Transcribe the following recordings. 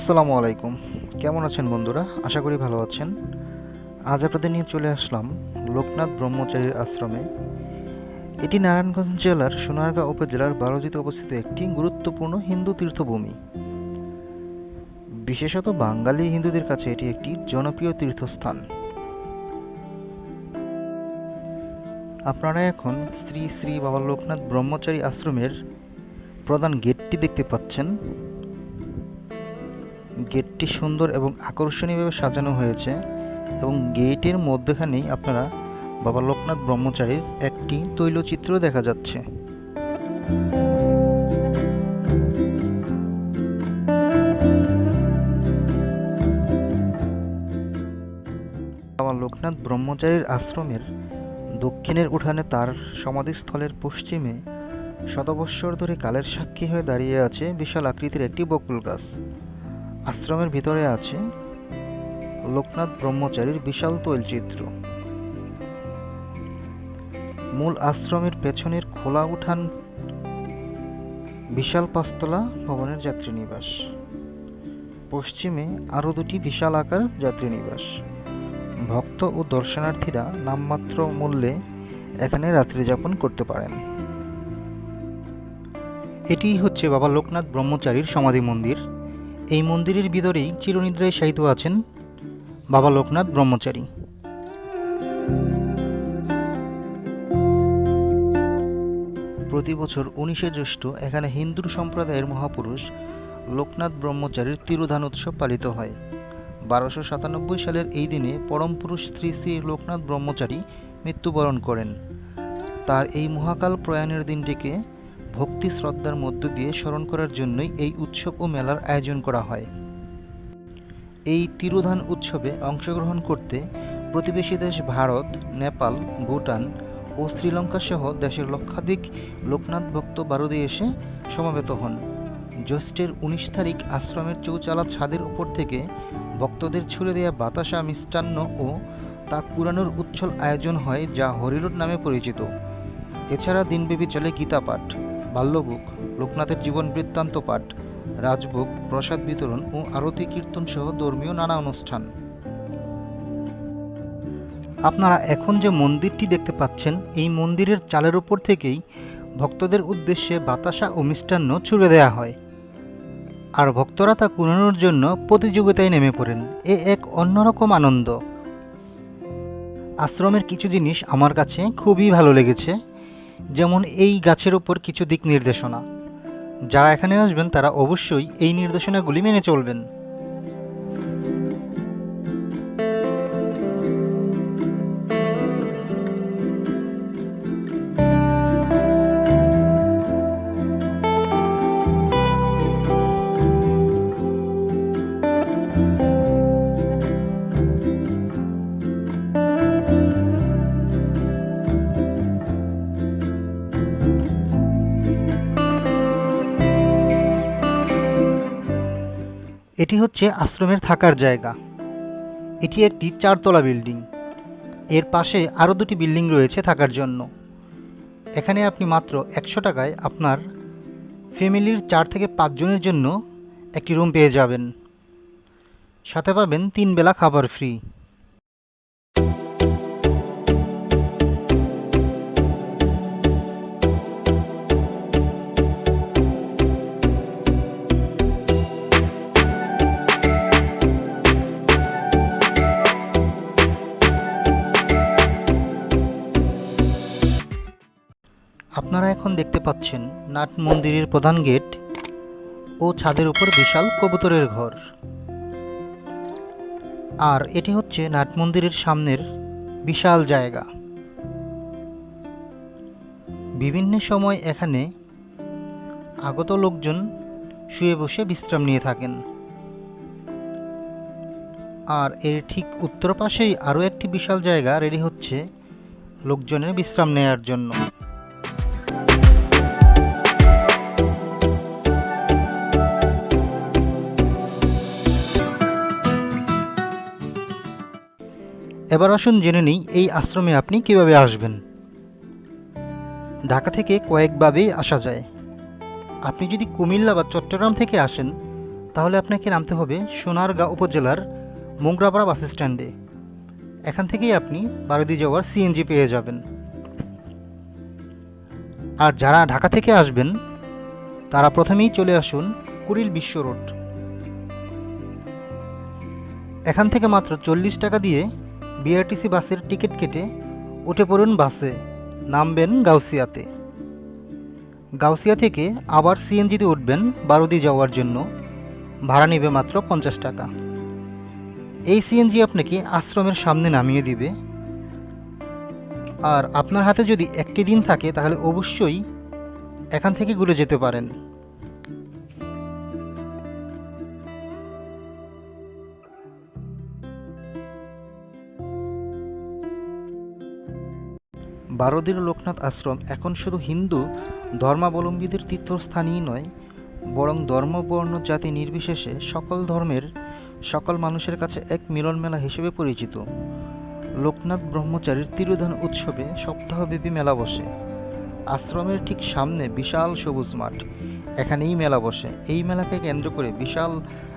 আসসালামু আলাইকুম। কেমন আছেন বন্ধুরা? আশা করি ভালো আছেন। আজ আপনাদের নিয়ে চলে আসলাম লোকনাথ ব্রহ্মচারীর আশ্রমে। এটি নারায়ণগঞ্জ জেলার সোনারগাঁও উপজেলার বারোজিতে অবস্থিত একটি গুরুত্বপূর্ণ হিন্দু তীর্থভূমি। বিশেষত বাঙালি হিন্দুদের কাছে এটি একটি জনপ্রিয় তীর্থস্থান। আপনারা এখন শ্রী শ্রী বাবা লোকনাথ ব্রহ্মচারী আশ্রমের প্রধান গেটটি দেখতে পাচ্ছেন। গেটটি সুন্দর এবং আকর্ষণীয়ভাবে সাজানো হয়েছে এবং গেটের মধ্যখানেই আপনারা বাবা লোকনাথ ব্রহ্মচারীর একটি তৈলচিত্র দেখা যাচ্ছে। বাবা লোকনাথ ব্রহ্মচারীর আশ্রমের দক্ষিণের উঠানে তার সমাধিস্থলের পশ্চিমে শতবৎসর ধরে কালের সাক্ষী হয়ে দাঁড়িয়ে আছে বিশাল আকৃতির একটি বকুল গাছ। আশ্রমের ভিতরে আছে লোকনাথ ব্রহ্মচারীর বিশাল তৈলচিত্র মূল আশ্রমের পেছনের খোলা উঠান বিশাল পাঁচতলা ভবনের যাত্রীনিবাস। পশ্চিমে আরও দুটি বিশাল আকার যাত্রীনিবাস। ভক্ত ও দর্শনার্থীরা নামমাত্র মূল্যে এখানে রাত্রি যাপন করতে পারেন। এটিই হচ্ছে বাবা লোকনাথ ব্রহ্মচারীর সমাধি মন্দির। এই মন্দিরের ভিতরেই চিরনিদ্রায় শায়িত আছেন বাবা লোকনাথ ব্রহ্মচারী। প্রতি বছর উনিশে জ্যৈষ্ঠ এখানে হিন্দু সম্প্রদায়ের মহাপুরুষ লোকনাথ ব্রহ্মচারীর তিরোধান উৎসব পালিত হয়। বারোশো সাতানব্বই সালের এই দিনে পরম পুরুষ শ্রী শ্রী লোকনাথ ব্রহ্মচারী মৃত্যুবরণ করেন। তার এই মহাকাল প্রয়াণের দিনটিকে ভক্তি শ্রদ্ধার মধ্য দিয়ে স্মরণ করার জন্যই এই উৎসব ও মেলার আয়োজন করা হয়। এই তিরোধান উৎসবে অংশগ্রহণ করতে প্রতিবেশী দেশ ভারত, নেপাল, ভুটান ও শ্রীলঙ্কা সহ দেশের লক্ষাধিক লোকনাথ ভক্ত বারদে এসে সমাবেত হন। জ্যৈষ্ঠের উনিশ তারিখ আশ্রমের চৌচালা ছাদের উপর থেকে ভক্তদের ছুড়ে দেওয়া বাতাসা, মিষ্টান্ন ও তা পুরানোর উচ্ছল আয়োজন হয় যা হরিরোড নামে পরিচিত। এছাড়া দিনব্যাপী চলে গীতা পাঠ বাল্যবুক লোকনাথের জীবন বৃত্তান্ত পাঠ, রাজভোগ, প্রসাদ বিতরণ ও আরতি কীর্তন সহ ধর্মীয় নানা অনুষ্ঠান। আপনারা এখন যে মন্দিরটি দেখতে পাচ্ছেন, এই মন্দিরের চালের উপর থেকেই ভক্তদের উদ্দেশ্যে বাতাসা ও মিষ্টান্ন ছুড়ে দেওয়া হয়। আর ভক্তরা তা কুড়ানোর জন্য প্রতিযোগিতায় নেমে পড়েন। এ এক অন্যরকম আনন্দ। আশ্রমের কিছু জিনিস আমার কাছে খুবই ভালো লেগেছে। যেমন এই গাছের ওপর কিছু দিক নির্দেশনা। যারা এখানে আসবেন, তারা অবশ্যই এই নির্দেশনাগুলি মেনে চলবেন। এটি হচ্ছে আশ্রমের থাকার জায়গা। এটি একটি চারতলা বিল্ডিং। এর পাশে আরও দুটি বিল্ডিং রয়েছে থাকার জন্য। এখানে আপনি মাত্র একশো টাকায় আপনার ফ্যামিলির চার থেকে পাঁচজনের জন্য একটি রুম পেয়ে যাবেন। সাথে পাবেন তিন বেলা খাবার ফ্রি। আপনারা এখন দেখতে পাচ্ছেন নাট মন্দিরের প্রধান গেট ও ছাদের উপর বিশাল কবুতরের ঘর। আর এটি হচ্ছে নাট মন্দিরের সামনের বিশাল জায়গা। বিভিন্ন সময় এখানে আগত লোকজন শুয়ে বসে বিশ্রাম নিয়ে থাকেন। আর এর ঠিক উত্তর পাশেই আরও একটি বিশাল জায়গা রেডি হচ্ছে লোকজনের বিশ্রাম নেয়ার জন্য। এবার আসুন জেনে নিই এই আশ্রমে আপনি কীভাবে আসবেন। ঢাকা থেকে কয়েকভাবেই আসা যায়। আপনি যদি কুমিল্লা বা চট্টগ্রাম থেকে আসেন, তাহলে আপনাকে নামতে হবে সোনারগাঁও উপজেলার মোংরাপাড়া বাস স্ট্যান্ডে। এখান থেকেই আপনি বারোদি যাওয়ার সিএনজি পেয়ে যাবেন। আর যারা ঢাকা থেকে আসবেন, তারা প্রথমেই চলে আসুন কুড়িল বিশ্ব রোড। এখান থেকে মাত্র চল্লিশ টাকা দিয়ে বিআরটিসি বাসের টিকিট কেটে উঠে পড়ুন বাসে। নামবেন গাউসিয়াতে। গাউসিয়া থেকে আবার সিএনজিতে উঠবেন বারুদি যাওয়ার জন্য। ভাড়া নেবে মাত্র পঞ্চাশ টাকা। এই সিএনজি আপনাকে আশ্রমের সামনে নামিয়ে দিবে। আর আপনার হাতে যদি একটি দিন থাকে, তাহলে অবশ্যই এখান থেকে ঘুরে যেতে পারেন। বারোদির লোকনাথ আশ্রম এখন শুধু হিন্দু, ধর্মাবলম্বীদের তীর্থস্থানই নয়, বরং ধর্ম বর্ণ জাতি নির্বিশেষে সকল ধর্মের, সকল মানুষের কাছে এক মিলন মেলা হিসেবে পরিচিত। লোকনাথ ব্রহ্মচারীর তিরোধান উৎসবে সপ্তাহব্যাপী মেলা বসে। আশ্রমের ঠিক সামনে বিশাল সবুজ মাঠ, এখানেই মেলা বসে। এই মেলাকে কেন্দ্র করে বিশাল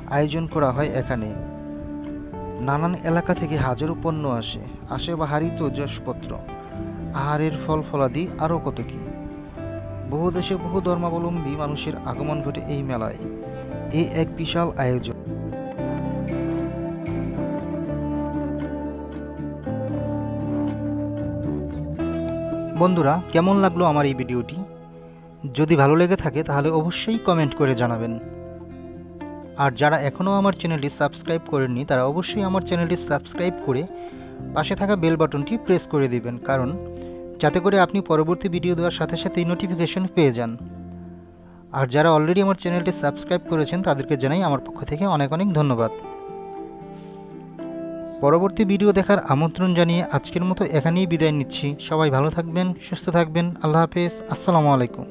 আয়োজন করা হয় এখানে। নানান এলাকা থেকে হাজারো পণ্য আসে। আসে বাহারি তৈজসপত্র। আহারের ফল ফলাদি আরও কত কি? বহু দেশে বহু ধর্মাবলম্বী মানুষের আগমন ঘটে এই মেলায়। এই এক বিশাল আয়োজন। বন্ধুরা, কেমন লাগল আমার এই ভিডিওটি? যদি ভালো লেগে থাকে, তাহলে অবশ্যই কমেন্ট করে জানাবেন। আর যারা এখনও আমার চ্যানেলটি সাবস্ক্রাইব করেননি, তারা অবশ্যই আমার চ্যানেলটি সাবস্ক্রাইব করে পাশে থাকা বেল বাটনটি প্রেস করে দিবেন, কারণ যাতে করে আপনি পরবর্তী ভিডিও দেওয়ার সাথে সাথেই নোটিফিকেশন পেয়ে যান। আর যারা অলরেডি আমার চ্যানেলটি সাবস্ক্রাইব করেছেন, তাদেরকে জানাই আমার পক্ষ থেকে অনেক অনেক ধন্যবাদ। পরবর্তী ভিডিও দেখার আমন্ত্রণ জানিয়ে আজকের মতো এখানেই বিদায় নিচ্ছি। সবাই ভালো থাকবেন, সুস্থ থাকবেন। আল্লাহ হাফেজ। আসসালামু আলাইকুম।